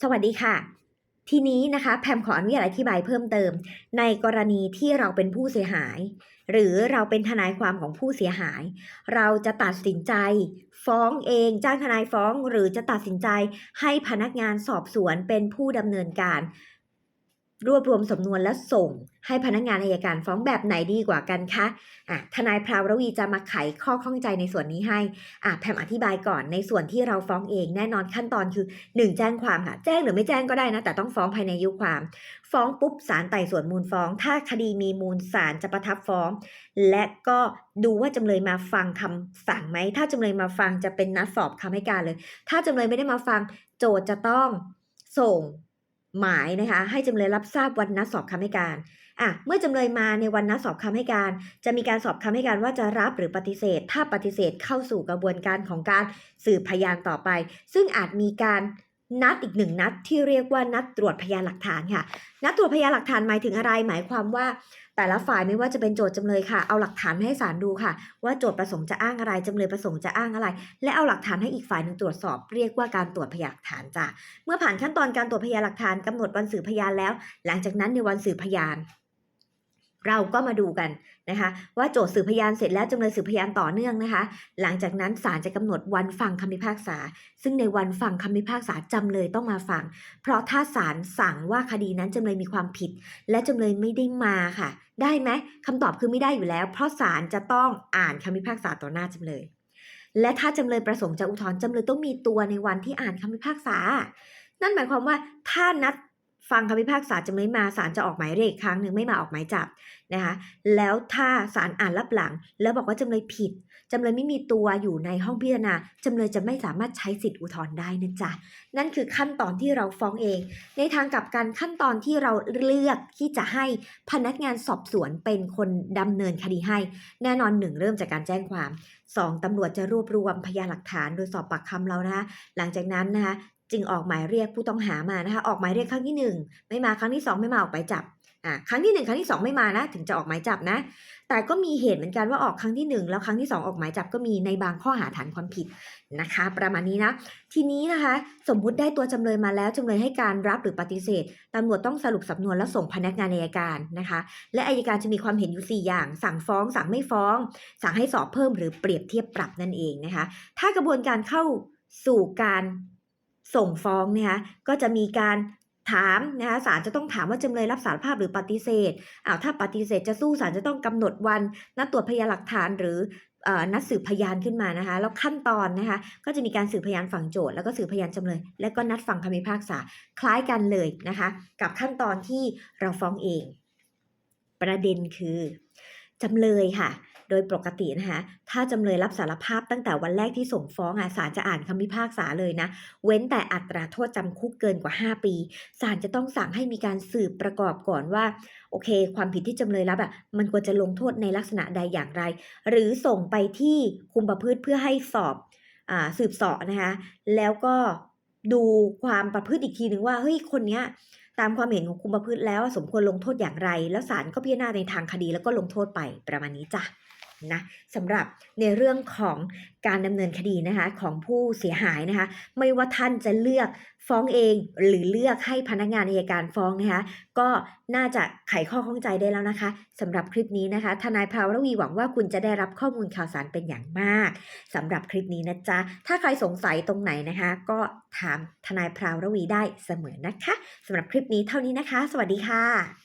สวัสดีค่ะ ทีนี้นะคะแพมขออนุญาตอธิบายเพิ่มเติม ในกรณีที่เราเป็นผู้เสียหาย หรือเราเป็นทนายความของผู้เสียหาย เราจะตัดสินใจ ฟ้องเองจ้างทนายฟ้องหรือจะตัดสินใจให้พนักงานสอบสวนเป็นผู้ดำเนินการ รวบรวมสำนวนและส่ง ให้พนักงานอายการฟ้องแบบไหนดีกว่ากันคะอะทนายพราวรวีจะมาไขข้อข้องใจในส่วนนี้ให้อะแพมอธิบายก่อนในส่วนที่เราฟ้องเองแน่นอนขั้นตอนคือ 1 แจ้งความค่ะ แจ้งหรือไม่แจ้งก็ได้นะ แต่ต้องฟ้องภายในยุความ ฟ้องปุ๊บศาลไต่สวนมูลฟ้อง ถ้าคดีมีมูลศาลจะประทับฟ้อง และก็ดูว่าจำเลยมาฟังคำสั่งไหมถ้าจำเลยมาฟังจะเป็นนัดสอบคำให้การเลย ถ้าจำเลยไม่ได้มาฟังโจทย์จะต้องส่ง หมายนะคะให้จำเลยรับทราบวันนัดสอบคำให้การอะเมื่อจำเลยมาในวันนัดสอบคำให้การ จะมีการสอบคำให้การว่าจะรับหรือปฏิเสธ ถ้าปฏิเสธเข้าสู่กระบวนการของการสืบพยานต่อไป ซึ่งอาจมีการ นัดอีกหนึ่งนัดที่เรียกว่านัดตรวจพยานหลักฐานค่ะ นัดตรวจพยานหลักฐานหมายถึงอะไร หมายความว่า แต่ละฝ่ายไม่ว่าจะเป็นโจทย์จำเลยค่ะ เอาหลักฐานให้ศาลดูค่ะ ว่าโจทย์ประสงค์จะอ้างอะไรจำเลยประสงค์จะอ้างอะไร และเอาหลักฐานให้อีกฝ่ายหนึ่งตรวจสอบ เรียกว่าการตรวจพยานหลักฐานจ้ะเมื่อผ่านขั้นตอนการตรวจพยานหลักฐานกำหนดวันสืบพยานแล้ว หลังจากนั้นในวันสืบพยาน เราก็มาดูกันนะคะ ว่าโจทย์สืบพยานเสร็จแล้วจำเลยสืบพยานต่อเนื่องนะคะ หลังจากนั้นศาลจะกำหนดวันฟังคำพิพากษา ซึ่งในวันฟังคำพิพากษาจำเลยต้องมาฟัง เพราะถ้าศาลสั่งว่าคดีนั้นจำเลยมีความผิด และจำเลยไม่ได้มาค่ะ ได้ไหมคำตอบคือไม่ได้อยู่แล้ว เพราะศาลจะต้องอ่านคำพิพากษาต่อหน้าจำเลย และถ้าจำเลยประสงค์จะอุทธรณ์จำเลยต้องมีตัวในวันที่อ่านคำพิพากษา นั่นหมายความว่าถ้านัด ฟังคำพิพากษาจำเลยมาศาลจะออกหมายเรียกอีกครั้งหนึ่งไม่มาออกหมายจับนะคะแล้วถ้าศาลอ่านรับหลัง แล้วบอกว่าจำเลยผิดจำเลยไม่มีตัวอยู่ในห้องพิจารณาจำเลยจะไม่สามารถใช้สิทธิอุทธรณ์ได้นะจ๊ะนั่นคือขั้นตอนที่เราฟ้องเอง ในทางกลับกันขั้นตอนที่เราเลือกที่จะให้พนักงานสอบสวนเป็นคนดำเนินคดีให้ แน่นอนหนึ่งเริ่มจากการแจ้งความสองตำรวจจะรวบรวมพยานหลักฐานโดยสอบปากคำเรานะคะหลังจากนั้นนะคะ จึงออกหมายเรียกผู้ต้องหามานะคะ ออกหมายเรียกครั้งที่หนึ่งไม่มาครั้งที่สองไม่มาออกหมายจับอ่าครั้งที่หนึ่งครั้งที่สองไม่มานะ ถึงจะออกหมายจับนะ แต่ก็มีเหตุเหมือนกันว่าออกครั้งที่หนึ่งแล้วครั้งที่สองออกหมายจับก็มีในบางข้อหาฐานความผิดนะคะ ประมาณนี้นะ ทีนี้นะคะ สมมุติได้ตัวจำเลยมาแล้วจำเลยให้การรับหรือปฏิเสธตำรวจต้องสรุปสำนวนแล้วส่งพนักงานอัยการนะคะ และอายการจะมีความเห็นอยู่ 4 อย่าง สั่งฟ้อง สั่งไม่ฟ้อง สั่งให้สอบเพิ่มหรือเปรียบเทียบปรับนั่นเองนะคะ ถ้ากระบวนการเข้าสู่การ ส่งฟ้องเนี่ยก็จะมีการถามนะคะศาลจะต้องถามว่าจำเลยรับสารภาพหรือปฏิเสธอ้าวถ้าปฏิเสธจะสู้ศาลจะต้องกำหนดวันนัดตรวจพยานหลักฐานหรืออนัดสืบพยานขึ้นมานะคะแล้วขั้นตอนนะคะก็จะมีการสืบพยานฝั่งโจทย์แล้วก็สืบพยานจำเลย แล้วก็นัดฟังคำพิพากษาคล้ายกันเลยนะคะกับขั้นตอนที่เราฟ้องเอง ประเด็นคือจำเลยค่ะ โดยปกตินะคะถ้าจำเลยรับสารภาพตั้งแต่วันแรกที่ส่งฟ้องอะศาลจะอ่านคำพิพากษาเลยนะเว้นแต่อัตราโทษจำคุกเกินกว่า 5 ปีศาลจะต้องสั่งให้มีการสืบประกอบก่อนว่าโอเค ความผิดที่จำเลยรับอะมันควรจะลงโทษในลักษณะใดอย่างไร หรือส่งไปที่คุมประพฤติเพื่อให้สอบอาสืบเสอบนะคะแล้วก็ดูความประพฤติอีกทีหนึ่งว่าเฮ้ยคนเนี้ย ตามความเห็นของคุมประพฤติแล้วสมควรลงโทษอย่างไร แล้วศาลก็พิจารณาในทางคดีแล้วก็ลงโทษไปประมาณนี้จ้ะ นะสำหรับในเรื่องของการดำเนินคดีนะคะของผู้เสียหายนะคะไม่ว่าท่านจะเลือกฟ้องเองหรือเลือกให้พนักงานอัยการฟ้องนะคะก็น่าจะไขข้อข้องใจได้แล้วนะคะสำหรับคลิปนี้นะคะทนายพราวรวีหวังว่าคุณจะได้รับข้อมูลข่าวสารเป็นอย่างมากสำหรับคลิปนี้นะจ๊ะถ้าใครสงสัยตรงไหนนะคะ ก็ถามทนายพราวรวีได้เสมอนะคะสำหรับคลิปนี้เท่านี้นะคะ สวัสดีค่ะ